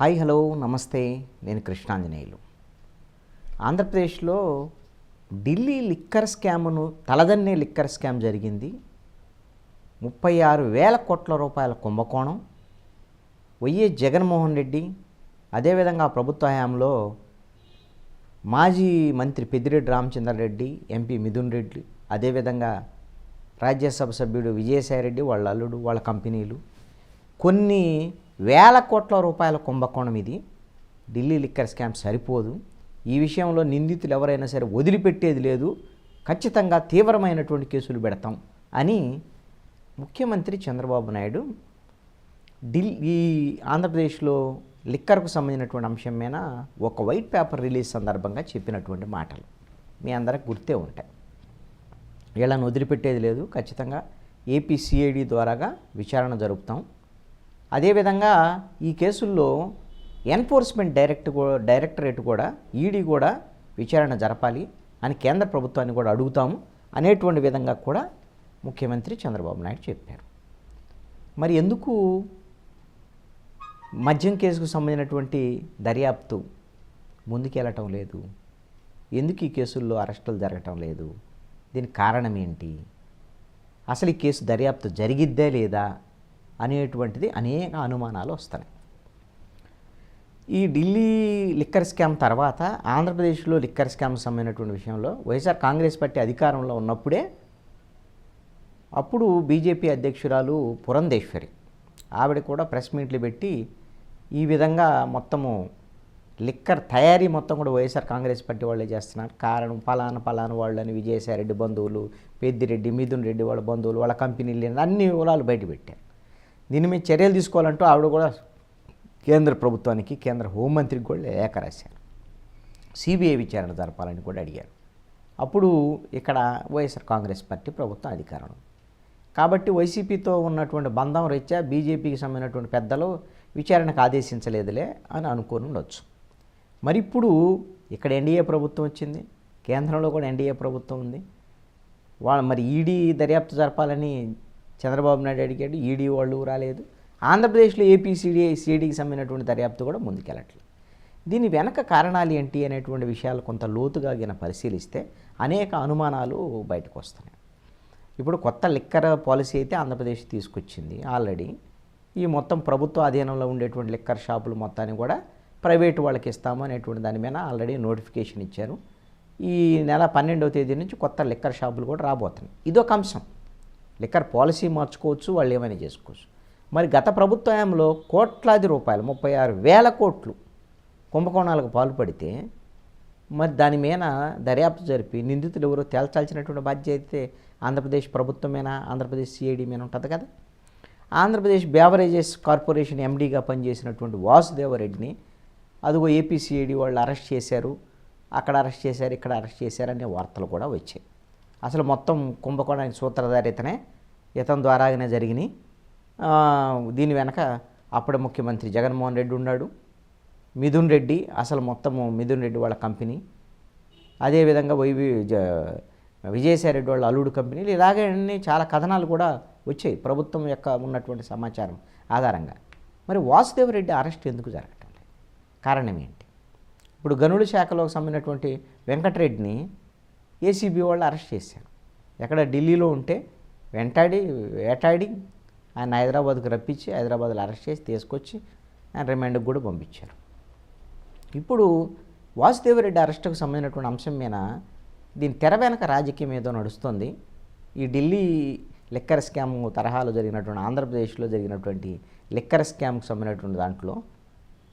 Hi hello నమస్తే. నేను కృష్ణాంజనేయులు. ఆంధ్రప్రదేశ్లో ఢిల్లీ లిక్కర్ స్కామ్ను తలదన్నే లిక్కర్ స్కామ్ జరిగింది. ముప్పై ఆరు వేల కోట్ల రూపాయల కుంభకోణం. వైఎస్ జగన్మోహన్ రెడ్డి అదేవిధంగా ప్రభుత్వ హయాంలో మాజీ మంత్రి పెద్దిరెడ్డి రామచంద్రారెడ్డి ఎంపీ మిథున్ రెడ్డి అదేవిధంగా రాజ్యసభ సభ్యుడు విజయసాయిరెడ్డి వాళ్ళ అల్లుడు వాళ్ళ కంపెనీలు. కొన్ని వేల కోట్ల రూపాయల కుంభకోణం ఇది. ఢిల్లీ లిక్కర్ స్కామ్ సరిపోదు. ఈ విషయంలో నిందితులు ఎవరైనా సరే వదిలిపెట్టేది లేదు. ఖచ్చితంగా తీవ్రమైనటువంటి కేసులు పెడతాం అని ముఖ్యమంత్రి చంద్రబాబు నాయుడు ఢిల్లీ ఈ ఆంధ్రప్రదేశ్లో లిక్కర్కు సంబంధించినటువంటి అంశం మీద ఒక వైట్ పేపర్ రిలీజ్ సందర్భంగా చెప్పినటువంటి మాటలు మీ అందరికి గుర్తే ఉంటాయి. వీళ్ళని వదిలిపెట్టేది లేదు. ఖచ్చితంగా ఏపీసీఐడి ద్వారాగా విచారణ జరుపుతాం. అదేవిధంగా ఈ కేసుల్లో ఎన్ఫోర్స్మెంట్ డైరెక్ట్ డైరెక్టరేట్ కూడా ఈడీ కూడా విచారణ జరపాలి అని కేంద్ర ప్రభుత్వాన్ని కూడా అడుగుతాము అనేటువంటి విధంగా కూడా ముఖ్యమంత్రి చంద్రబాబు నాయుడు చెప్పారు. మరి ఎందుకు మద్యం కేసుకు సంబంధించినటువంటి దర్యాప్తు ముందుకెళ్ళటం లేదు? ఎందుకు ఈ కేసుల్లో అరెస్టులు జరగటం లేదు? దీనికి కారణం ఏంటి? అసలు ఈ కేసు దర్యాప్తు జరిగిద్దే లేదా? అనేటువంటిది అనేక అనుమానాలు వస్తున్నాయి ఈ ఢిల్లీ లిక్కర్ స్కామ్ తర్వాత ఆంధ్రప్రదేశ్లో లిక్కర్ స్కామ్ సంబంధించినటువంటి విషయంలో వైఎస్ఆర్ కాంగ్రెస్ పార్టీ అధికారంలో ఉన్నప్పుడే అప్పుడు బీజేపీ అధ్యక్షురాలు పురంధేశ్వరి ఆవిడ కూడా ప్రెస్ మీట్లు పెట్టి ఈ విధంగా మొత్తము లిక్కర్ తయారీ మొత్తం కూడా వైఎస్ఆర్ కాంగ్రెస్ పార్టీ వాళ్ళే చేస్తున్నారు. కారణం పలానా పలానా వాళ్ళని విజయసాయిరెడ్డి బంధువులు పెద్దిరెడ్డి మిథున్ రెడ్డి వాళ్ళ బంధువులు వాళ్ళ కంపెనీలు అన్ని వివరాలు బయటపెట్టారు దీని మీద చర్యలు తీసుకోవాలంటూ ఆవిడ కూడా కేంద్ర ప్రభుత్వానికి కేంద్ర హోంమంత్రికి కూడా లేఖ రాశారు. సిబిఐ విచారణ జరపాలని కూడా అడిగారు. అప్పుడు ఇక్కడ వైఎస్ఆర్ కాంగ్రెస్ పార్టీ ప్రభుత్వం అధికారం కాబట్టి వైసీపీతో ఉన్నటువంటి బంధం రీత్యా బీజేపీకి సంబంధించినటువంటి పెద్దలు విచారణకు ఆదేశించలేదులే అని అనుకుని ఉండొచ్చు. మరి ఇప్పుడు ఇక్కడ ఎన్డీఏ ప్రభుత్వం వచ్చింది. కేంద్రంలో కూడా ఎన్డీఏ ప్రభుత్వం ఉంది. వాళ్ళ మరి ఈడీ దర్యాప్తు జరపాలని చంద్రబాబు నాయుడు అడిగాడు ఈడీ వాళ్ళు రాలేదు. ఆంధ్రప్రదేశ్లో ఏపీసీడీ సీడీకి సంబంధించినటువంటి దర్యాప్తు కూడా ముందుకెళ్ళట్లేదు. దీని వెనక కారణాలు ఏంటి అనేటువంటి విషయాలు కొంత లోతుగా గిన పరిశీలిస్తే అనేక అనుమానాలు బయటకు వస్తున్నాయి. ఇప్పుడు కొత్త లిక్కర్ పాలసీ అయితే ఆంధ్రప్రదేశ్ తీసుకొచ్చింది ఆల్రెడీ. ఈ మొత్తం ప్రభుత్వ అధీనంలో ఉండేటువంటి లిక్కర్ షాపులు మొత్తాన్ని కూడా ప్రైవేటు వాళ్ళకి ఇస్తాము అనేటువంటి దాని మీద ఆల్రెడీ నోటిఫికేషన్ ఇచ్చారు. ఈ నెల పన్నెండవ తేదీ నుంచి కొత్త లిక్కర్ షాపులు కూడా రాబోతున్నాయి. ఇదొక అంశం. లిక్కర్ పాలసీ మార్చుకోవచ్చు వాళ్ళు ఏమైనా చేసుకోవచ్చు. మరి గత ప్రభుత్వంలో కోట్లాది రూపాయలు ముప్పై ఆరు వేల కోట్లు కుంభకోణాలకు పాల్పడితే మరి దాని మీద దర్యాప్తు జరిపి నిందితులు ఎవరో తేల్చాల్సినటువంటి బాధ్యత అయితే ఆంధ్రప్రదేశ్ ప్రభుత్వమేనా? ఆంధ్రప్రదేశ్ సిఐడి మీద ఉంటుంది కదా. ఆంధ్రప్రదేశ్ బేవరేజెస్ కార్పొరేషన్ ఎండీగా పనిచేసినటువంటి వాసుదేవరెడ్డిని అదిగో ఏపీ సిఐడి వాళ్ళు అరెస్ట్ చేశారు. అక్కడ అరెస్ట్ చేశారు ఇక్కడ అరెస్ట్ చేశారు అనే వార్తలు కూడా వచ్చాయి. అసలు మొత్తం కుంభకోణానికి సూత్రధారి ఇతనే ఇతని ద్వారాగానే జరిగినాయి దీని వెనక అప్పుడు ముఖ్యమంత్రి జగన్మోహన్ రెడ్డి ఉన్నాడు. మిథున్ రెడ్డి అసలు మొత్తము మిథున్ రెడ్డి వాళ్ళ కంపెనీ. అదేవిధంగా వైవి జ- విజయసాయి రెడ్డి వాళ్ళ అల్లుడు కంపెనీలు ఇలాగే అన్ని చాలా కథనాలు కూడా వచ్చాయి ప్రభుత్వం యొక్క ఉన్నటువంటి సమాచారం ఆధారంగా. మరి వాసుదేవరెడ్డి అరెస్ట్ ఎందుకు జరగటం కారణం ఏంటి? ఇప్పుడు గనుల శాఖలో సంబంధించినటువంటి వెంకటరెడ్డిని ఏసీబీ వాళ్ళు అరెస్ట్ చేశారు. ఎక్కడ ఢిల్లీలో ఉంటే వెంటాడి వేటాడి ఆయన హైదరాబాద్కు రప్పించి హైదరాబాద్లో అరెస్ట్ చేసి తీసుకొచ్చి ఆయన రిమాండ్కి కూడా పంపించారు. ఇప్పుడు వాసుదేవరెడ్డి అరెస్టుకు సంబంధించినటువంటి అంశం మీద దీని తెర వెనక రాజకీయం ఏదో నడుస్తుంది. ఈ ఢిల్లీ లిక్కర్ స్కామ్ తరహాలో జరిగినటువంటి ఆంధ్రప్రదేశ్లో జరిగినటువంటి లిక్కర్ స్కామ్కి సంబంధించినటువంటి దాంట్లో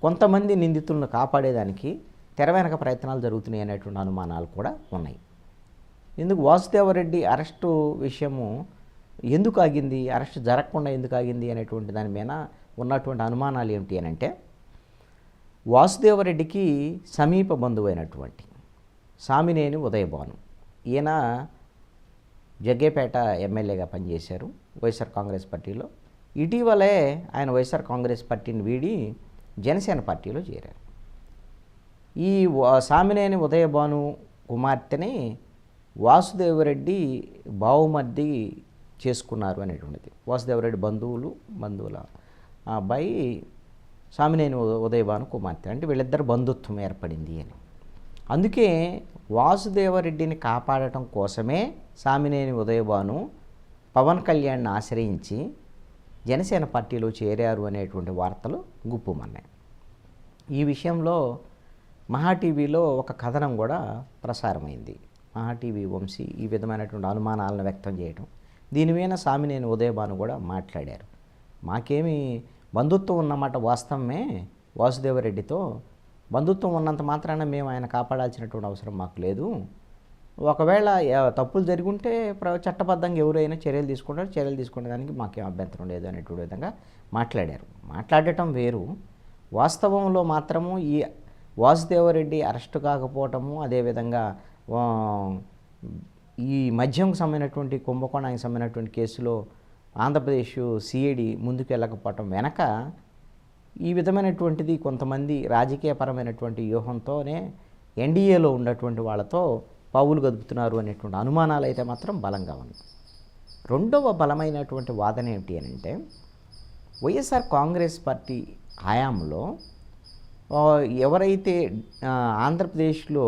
కొంతమంది నిందితులను కాపాడేదానికి తెర వెనక ప్రయత్నాలు జరుగుతున్నాయి అనేటువంటి అనుమానాలు కూడా ఉన్నాయి. ఎందుకు వాసుదేవరెడ్డి అరెస్టు విషయము ఎందుకు ఆగింది అరెస్ట్ జరగకుండా ఎందుకు ఆగింది అనేటువంటి దాని మీద ఉన్నటువంటి అనుమానాలు ఏమిటి అని అంటే వాసుదేవరెడ్డికి సమీప బంధువైనటువంటి సామినేని ఉదయభాను. ఈయన జగ్గేపేట ఎమ్మెల్యేగా పనిచేశారు వైఎస్ఆర్ కాంగ్రెస్ పార్టీలో. ఇటీవలే ఆయన వైఎస్ఆర్ కాంగ్రెస్ పార్టీని వీడి జనసేన పార్టీలో చేరారు. ఈ సామినేని ఉదయభాను కుమార్తెని వాసుదేవరెడ్డి బావుమర్ది చేసుకున్నారు అనేటువంటిది. వాసుదేవరెడ్డి బంధువులు బంధువుల అబ్బాయి సామినేని ఉదయభాను కుమార్తె. అంటే వీళ్ళిద్దరు బంధుత్వం ఏర్పడింది అని. అందుకే వాసుదేవరెడ్డిని కాపాడటం కోసమే సామినేని ఉదయభాను పవన్ కళ్యాణ్ని ఆశ్రయించి జనసేన పార్టీలో చేరారు అనేటువంటి వార్తలు గుప్పుమన్నాయి. ఈ విషయంలో మహా టీవీలో ఒక కథనం కూడా ప్రసారమైంది. ఆర్టీవీ టీవీ వంశీ ఈ విధమైనటువంటి అనుమానాలను వ్యక్తం చేయడం దీని మీద సామినేని ఉదయభాను కూడా మాట్లాడారు. మాకేమి బంధుత్వం ఉన్నమాట వాస్తవమే వాసుదేవరెడ్డితో. బంధుత్వం ఉన్నంత మాత్రాన మేము ఆయన కాపాడాల్సినటువంటి అవసరం మాకు లేదు. ఒకవేళ తప్పులు జరిగి ఉంటే ప్ర- చట్టబద్ధంగా ఎవరైనా చర్యలు తీసుకుంటారు. చర్యలు తీసుకునేదానికి మాకేం అభ్యంతరం లేదు అనేటువంటి విధంగా మాట్లాడారు. మాట్లాడటం వేరు. వాస్తవంలో మాత్రము ఈ వాసుదేవరెడ్డి అరెస్టు కాకపోవటము అదేవిధంగా ఈ మద్యంకు సంబంధించినటువంటి కుంభకోణానికి సంబంధించినటువంటి కేసులో ఆంధ్రప్రదేశ్ సిఐడి ముందుకు వెళ్ళకపోవటం వెనక ఈ విధమైనటువంటిది కొంతమంది రాజకీయపరమైనటువంటి వ్యూహంతోనే ఎన్డీఏలో ఉన్నటువంటి వాళ్ళతో పావులు గదుపుతున్నారు అనేటువంటి అనుమానాలు అయితే మాత్రం బలంగా ఉంది. రెండవ బలమైనటువంటి వాదన ఏమిటి అని అంటే వైఎస్ఆర్ కాంగ్రెస్ పార్టీ హయాంలో ఎవరైతే ఆంధ్రప్రదేశ్లో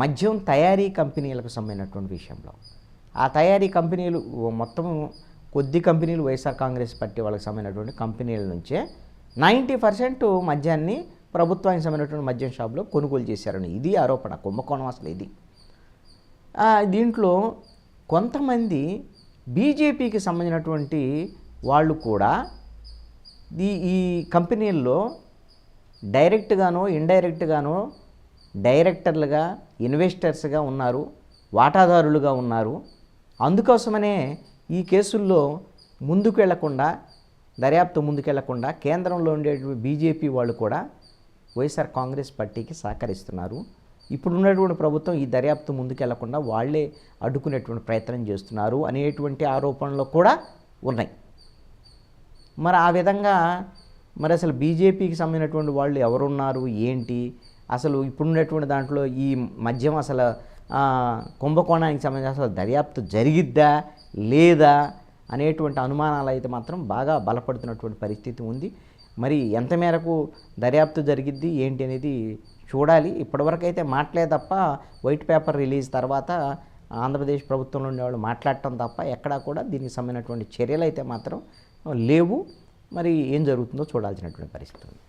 మద్యం తయారీ కంపెనీలకు సంబంధించినటువంటి విషయంలో. ఆ తయారీ కంపెనీలు మొత్తం కొద్ది కంపెనీలు వైఎస్ఆర్ కాంగ్రెస్ పార్టీ వాళ్ళకి సంబంధించినటువంటి కంపెనీల నుంచే నైంటీ పర్సెంట్ మద్యాన్ని ప్రభుత్వానికి సంబంధించినటువంటి మద్యం షాపులో కొనుగోలు చేశారని ఇది ఆరోపణ కుంభకోణం అసలు ఇది. దీంట్లో కొంతమంది బీజేపీకి సంబంధించినటువంటి వాళ్ళు కూడా ఈ ఈ కంపెనీల్లో డైరెక్ట్గానో ఇండైరెక్ట్గానో డైరెక్టర్లుగా ఇన్వెస్టర్స్గా ఉన్నారు వాటాదారులుగా ఉన్నారు. అందుకోసమనే ఈ కేసుల్లో ముందుకు వెళ్ళకుండా దర్యాప్తు ముందుకెళ్ళకుండా కేంద్రంలో ఉండే బీజేపీ వాళ్ళు కూడా వైఎస్ఆర్ కాంగ్రెస్ పార్టీకి సహకరిస్తున్నారు. ఇప్పుడు ఉన్నటువంటి ప్రభుత్వం ఈ దర్యాప్తు ముందుకెళ్ళకుండా వాళ్ళే అడ్డుకునేటువంటి ప్రయత్నం చేస్తున్నారు అనేటువంటి ఆరోపణలు కూడా ఉన్నాయి. మరి ఆ విధంగా మరి అసలు బీజేపీకి సంబంధించినటువంటి వాళ్ళు ఎవరున్నారు? ఏంటి? అసలు ఇప్పుడున్నటువంటి దాంట్లో ఈ మద్యం అసలు కుంభకోణానికి సంబంధించి అసలు దర్యాప్తు జరిగిద్దా లేదా అనేటువంటి అనుమానాలు అయితే మాత్రం బాగా బలపడుతున్నటువంటి పరిస్థితి ఉంది. మరి ఎంత మేరకు దర్యాప్తు జరిగిద్ది ఏంటి అనేది చూడాలి. ఇప్పటివరకు అయితే మాటలే తప్ప వైట్ పేపర్ రిలీజ్ తర్వాత ఆంధ్రప్రదేశ్ ప్రభుత్వంలో ఉండేవాళ్ళు మాట్లాడటం తప్ప ఎక్కడా కూడా దీనికి సంబంధించినటువంటి చర్యలు అయితే మాత్రం లేవు. మరి ఏం జరుగుతుందో చూడాల్సినటువంటి పరిస్థితి ఉంది.